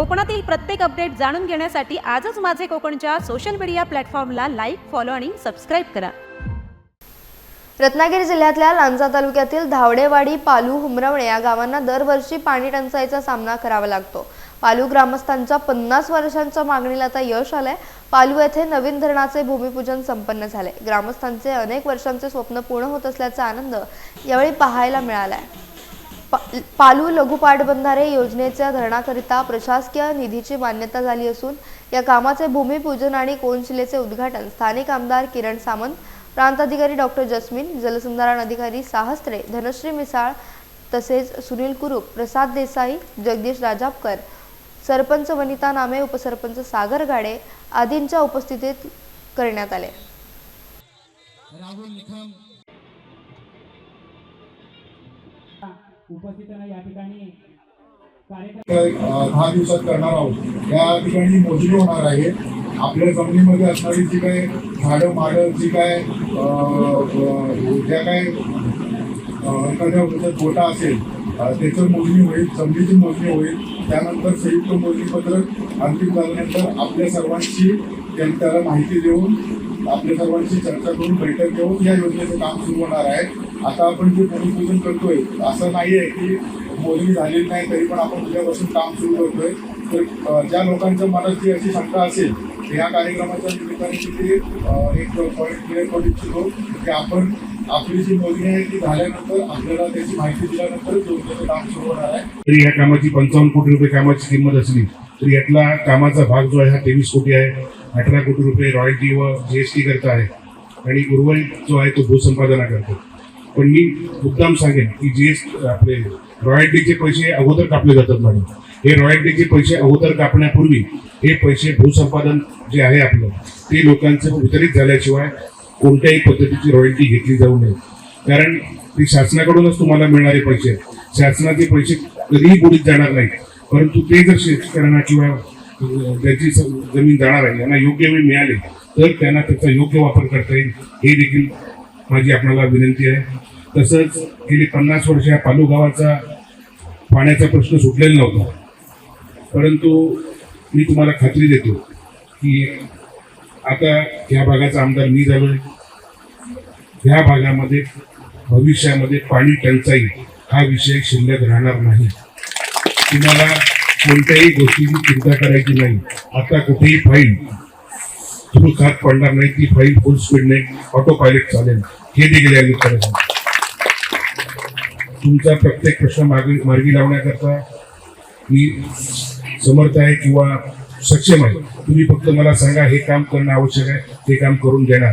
कोकणातील प्रत्येक अपडेट जाणून घेण्यासाठी आजच माझे कोकणच्या सोशल मीडिया प्लॅटफॉर्मला लाईक फॉलो आणि सबस्क्राईब करा. रत्नागिरी जिल्ह्यातल्या लांजा तालुक्यातील धावडेवाडी पालू हुमरवणे या गावांना दरवर्षी पाणी टंचाईचा सामना करावा लागतो. पालू ग्रामस्थांच्या पन्नास वर्षांच्या मागणीला आता यश आलंय. पालू येथे नवीन धरणाचे भूमिपूजन संपन्न झाले ग्रामस्थांचे अनेक वर्षांचे स्वप्न पूर्ण होत असल्याचा आनंद यावेळी पाहायला मिळालाय. पा- पालू लघु पाटबंधारे योजनेच्या धरणाकरिता प्रशासकीय निधीची मान्यता झाली असून या कामाचे भूमिपूजन आणि कोनशिलेचे उद्घाटन स्थानिक आमदार किरण सामंत प्रांताधिकारी डॉक्टर जस्मिन जलसंधारण अधिकारी साहस्त्रे धनश्री मिसाळ तसेच सुनील कुरुप प्रसाद देसाई जगदीश राजापकर सरपंच वनिता नामे उपसरपंच सागर गाडे आदींच्या उपस्थितीत करण्यात आले. उपस्थितांना या ठिकाणी दहा दिवसात करणार आहोत. या ठिकाणी मोजणी होणार आहे. आपल्या जमिनीमध्ये असणारी जी काय झाडं माडं जी काय ज्या काय एखाद्या गोटा असेल त्याचं मोजणी होईल जमिनीची मोजणी होईल. त्यानंतर संयुक्त मोजणीपत्रक अंतिम झाल्यानंतर आपल्या सर्वांची त्याला माहिती देऊन आपल्या सर्वांची चर्चा करून बैठक घेऊन या योजनेचं काम सुरू होणार आहे. आता आपण जे भूमिपूजन करतोय असं नाही आहे की बोलणी झालेली नाही तरी पण आपण उद्यापासून काम सुरू करतोय. तर ज्या लोकांच्या मनात जी अशी शंका असेल तर या कार्यक्रमाच्या निमित्ताने तिथे एक पॉईंट क्लिअर करू इच्छितो. की आपण आपली जी मोजणी आहे ती झाल्यानंतर आपल्याला त्याची माहिती दिल्यानंतर योजनेचं काम सुरू होणार आहे. तरी या कामाची पंचावन्न कोटी रुपये कामाची किंमत असली तरी यातला कामाचा भाग जो आहे हा तेवीस कोटी आहे. अठरा कोटी रुपये रॉयल्टी व जीएसटी करता आहे. आणि उर्वरित जो आहे तो भूसंपादना करतो. पण मी मुद्दाम सांगेन की जे आपले रॉयल्टीचे पैसे अगोदर कापले जातात मॅडम. हे रॉयल्टीचे पैसे अगोदर कापण्यापूर्वी हे पैसे भूसंपादन जे आहे आपलं ते लोकांचं वितरित झाल्याशिवाय कोणत्याही पद्धतीची रॉयल्टी घेतली जाऊ नये. कारण ते शासनाकडूनच तुम्हाला मिळणारे पैसे शासनाचे पैसे कधीही बुडीत जाणार नाहीत. परंतु ते जर शेतकऱ्यांना किंवा अं, ज्यांची जमीन जाणार आहे यांना योग्य वेळ मिळाले तर त्यांना त्याचा योग्य वापर करता येईल. हे देखील माझी आपल्याला विनंती आहे. तसंच गेली पन्नास वर्ष या पालू गावाचा पाण्याचा प्रश्न सुटलेला नव्हता. परंतु मी तुम्हाला खात्री देतो की आता या भागाचा आमदार मी झालो ह्या भागामध्ये भविष्यामध्ये पाणी टंचाई हा विषय शिल्लक राहणार नाही. तुम्हाला कोणत्याही गोष्टीची चिंता करायची नाही. आता कुठेही फाईल तुम्ही खात पडणार नाही ती फाईल फुल स्पीडने ऑटो पायलट चालेल. हे देखील या निमित्ताने तुमचा प्रत्येक प्रश्न मार्गी मार्गी लावण्याकरता मी समर्थ आहे किंवा सक्षम आहे. तुम्ही फक्त मला सांगा हे काम करणं आवश्यक आहे ते काम करून देणार.